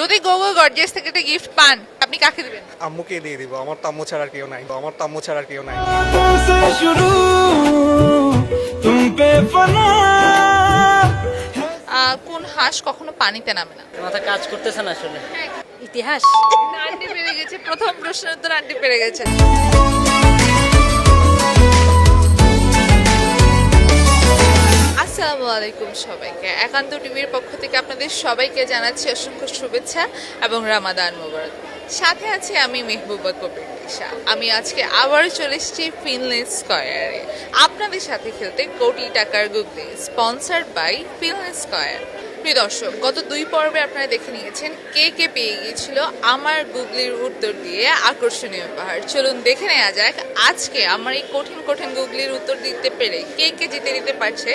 যদি গোগো গর্জিয়াস থেকে একটা গিফট পান আপনি কাকে দিবেন? আম্মুকে দিয়ে দিব আমার তাম্মু ছাড়া কেউ নাই। আমার তাম্মু ছাড়া কেউ নাই। কোন হাঁস কখনো পানিতে নামে না? মাথা কাজ করতেছে না আসলে। ইতিহাস। আন্টি পেরে গেছে প্রথম প্রশ্নের উত্তর আন্টি পেরে গেছে। আলাইকুম সবাইকে। একান্ত টিভির পক্ষ থেকে আপনাদের সবাইকে জানাচ্ছি অসংখ্য শুভেচ্ছা এবং রামাদান মোবারক। সাথে আছি আমি মেহবুবা কবির নিশা। আমি আজকে আবার চলে এসেছি ফিনলেস স্কয়ারে আপনাদের সাথে খেলতে কোটি টাকার googly sponsored by Finless Square প্রিয় দর্শক, গত দুই পর্বে আপনারা দেখে নিয়েছেন কে কে পেয়ে গিয়েছিল আমার গুগলির উত্তর দিয়ে আকর্ষণীয় উপহার চলুন দেখে নেওয়া যাক, আজকে আমার এই কঠিন কঠিন গুগলির উত্তর দিতে পেরে কে কে জিতে দিতে পারছে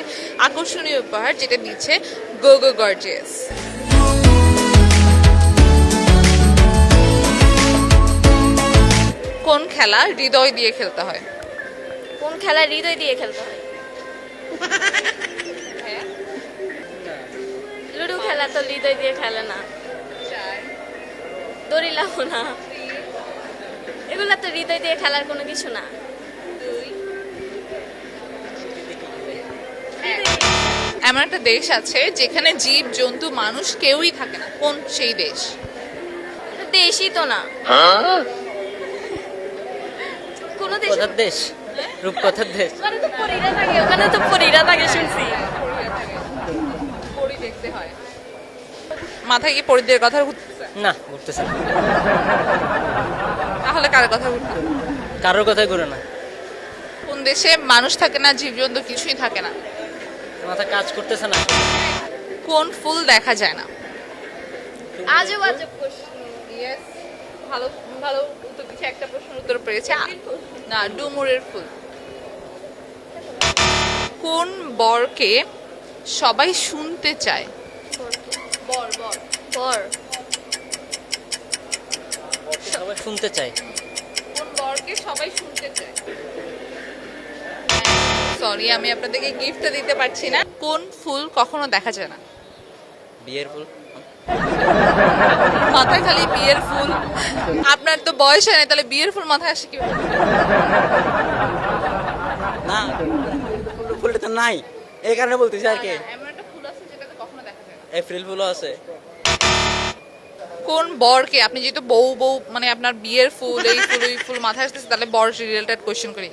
আকর্ষণীয় উপহার যেটা দিচ্ছে গোগো গর্জেস কোন খেলা হৃদয় দিয়ে খেলতে হয়? কোন খেলা হৃদয় দিয়ে খেলতে হয়? লুডো খেলা তো হৃদয় দিয়ে খেলে না। দড়ি লাগাও না। এগুলা তো হৃদয় দিয়ে খেলার কোনো কিছু না। এমন একটা দেশ আছে যেখানে জীব জন্তু মানুষ কেউই থাকে না। কোন সেই দেশ? দেশই তো না। কোন দেশ? দেশ রূপকথার দেশ। ওখানে তো পরীরা থাকে ওখানে তো পরীরা থাকে শুনছি। দেখতে হয়। মাথায় কি পরিদের কথা না ঘুরতেছে না। তাহলে কার কথা ঘুরতে কারোর কথাই ঘুরে না। কোন দেশে মানুষ থাকে না জীবজন্তু কিছুই থাকে না। মাথা কাজ করতেছে না। কোন ফুল দেখা যায় না। আজব আজব প্রশ্ন। ইয়েস ভালো ভালো উত্তর দিচ্ছে একটা প্রশ্নের উত্তর পেয়েছে। না ডুমুরের ফুল। কোন বরকে সবাই শুনতে চায়। বর বর বর সবাই শুনতে চাই কোন বরকে সবাই শুনতে চায়? সরি আমি আপনাদেরকে গিফটটা দিতে পারছি না। কোন ফুল কখনো দেখা যায় না? বিয়ের ফুল। মাথায় খালি বিয়ের ফুল। আপনার তো বয়স হয় না তাহলে বিয়ের ফুল মাথায় আসে কি না ফুলটা তো নাই। এই কারণে বলতেছি আর কি। এমন একটা ফুল আছে যেটাতে কখনো দেখা যায় না। এপ্রিল ফুলও আছে। কোন বরকে? আপনি যেহেতু বউ বউ মানে আপনার বিয়ের ফুল এই ফুল ওই ফুল মাথায় আসতেছে তাহলে বর রিলেটেড কোয়েশ্চেন করি।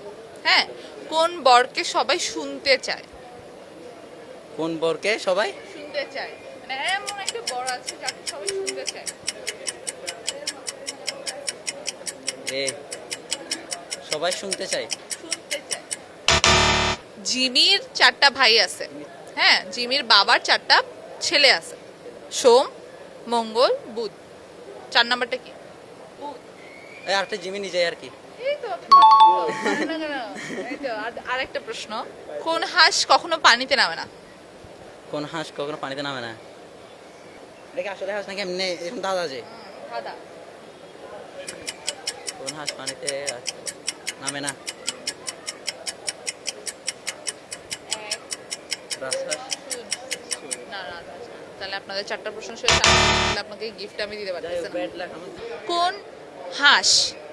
হ্যাঁ? কোন বরকে সবাই শুনতে চায়? কোন বরকে সবাই? শুনতে চায়। মানে এমন একটা বর আছে যাকে সবাই শুনতে চায়। এ সবাই শুনতে চায়। জিমির চারটা ভাই আছে। হ্যাঁ জিমির বাবার চারটা ছেলে আছে। সোম মঙ্গল বুধ। চার নাম্বারটা কি? আরেকটা জিমি যায় আর কি। আরেকটা প্রশ্ন। কোন হাঁস কখনো পানিতে নামে না? কোন হাঁস কখনো পানিতে নামে না? দেখে আসলে হাঁস নাকি এমনি এরকম দাদা যে? সাদা কোন হাঁস পানিতে নামে না? তাহলে আপনাদের চারটা প্রশ্ন শেষ আপনাকে গিফট আমি দিতে পারতেছি কোন হাঁস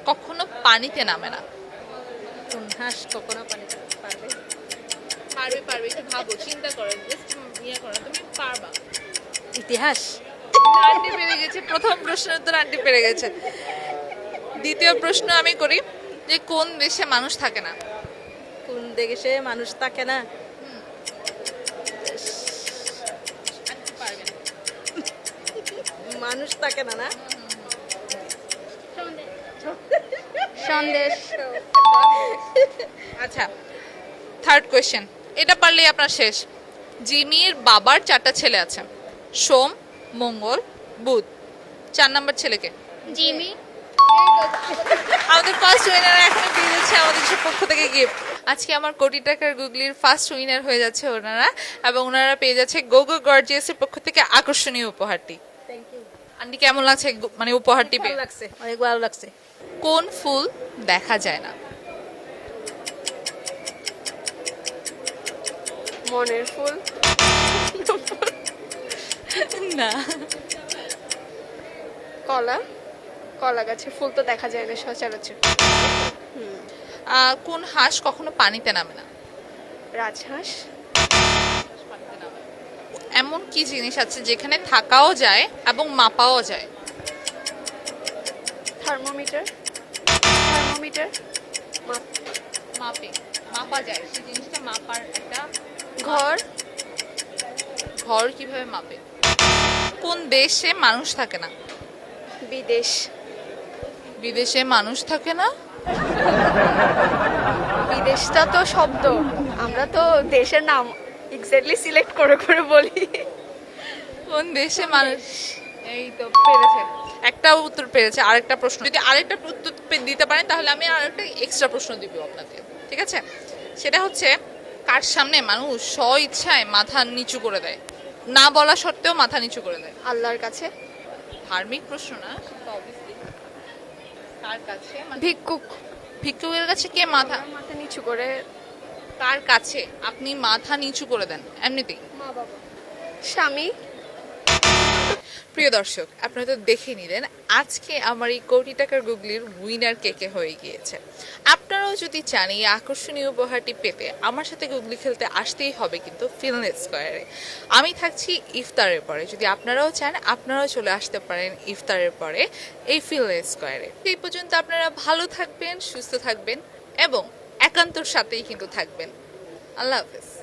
কখনো পানিতে নামে না? কোন হাঁস কখনো পানিতে পারবে? পারবে পারবে একটু ভাবো চিন্তা করো জাস্ট ইয়ে করো তুমি পারবা। ইতিহাস? আন্টি পেরে গেছে প্রথম প্রশ্নের উত্তর আন্টি পেরে গেছে। দ্বিতীয় প্রশ্ন আমি করি যে কোন দেশে মানুষ থাকে না? কোন দেশে মানুষ থাকে না আন্টি পারবে না। মানুষ থাকে না না? সন্দেশ। আচ্ছা থার্ড কোয়েশ্চেন এটা পারলেই আপনার শেষ। জিমির বাবার চারটা ছেলে আছে। সোম মঙ্গল বুধ। চার নাম্বার ছেলেকে? জিমি। আমাদের ফার্স্ট উইনার এখন পেয়ে যাচ্ছে আমাদের পক্ষ থেকে গিফট আজকে আমার কোটি টাকার গুগলির ফার্স্ট উইনার হয়ে যাচ্ছে ওনারা এবং ওনারা পেয়ে যাচ্ছে গোগো গর্জিয়াসের পক্ষ থেকে আকর্ষণীয় উপহারটি। আন্টি কেমন লাগছে মানে উপহারটি ভালো লাগছে অনেক ভালো লাগছে। কোন ফুল দেখা যায় না? মনের ফুল। না। কলা। কলা গাছের ফুল তো দেখা যায় না সচরাচর। কোন হাঁস কখনো পানিতে নামে না? রাজহাঁস। এমন কি জিনিস আছে যেখানে থাকাও যায় এবং মাপাও যায়? থার্মোমিটার। থার্মোমিটার। মাপে। মাপা। যায়। সেই জিনিসটা মাপার একটা ঘর। ঘর কীভাবে মাপে? কোন দেশে মানুষ থাকে না? বিদেশ। বিদেশে মানুষ থাকে না? বিদেশটা তো শব্দ। আমরা তো দেশের নাম এক্স্যাক্টলি সিলেক্ট করে করে বলি। কোন দেশে মানুষ? এই তো পেরেছে। একটা উত্তর পেরেছে আরেকটা প্রশ্ন। যদি আরেকটা উত্তর দিতে পারেন তাহলে আমি আরেকটা এক্সট্রা প্রশ্ন দিব আপনাকে। ঠিক আছে? সেটা হচ্ছে কার সামনে মানুষ স্ব ইচ্ছায় মাথা নিচু করে দেয়? না বলা সত্ত্বেও মাথা নিচু করে দেয়। আল্লাহর কাছে। ধার্মিক প্রশ্ন না কার কাছে? মানে ভিক্ষুক। ভিক্ষুকের কাছে কে মাথা মাথা নিচু করে কার কাছে আপনি মাথা নিচু করে দেন? এমনিতেই। মা বাবা স্বামী। প্রিয় দর্শক আপনারা তো দেখে নিলেন আজকে আমার এই কোটি টাকার গুগলির উইনার কে কে হয়ে গিয়েছে। আপনারাও যদি চান এই আকর্ষণীয় উপহারটি পেতে আমার সাথে গুগলি খেলতে আসতেই হবে কিন্তু ফিলনেস স্কোয়ারে। আমি থাকছি ইফতারের পরে। যদি আপনারাও চান আপনারাও চলে আসতে পারেন ইফতারের পরে এই ফিলনেস স্কোয়ারে। এই পর্যন্ত আপনারা ভালো থাকবেন সুস্থ থাকবেন এবং একান্তর সাথেই কিন্তু থাকবেন। আল্লাহ হাফেজ।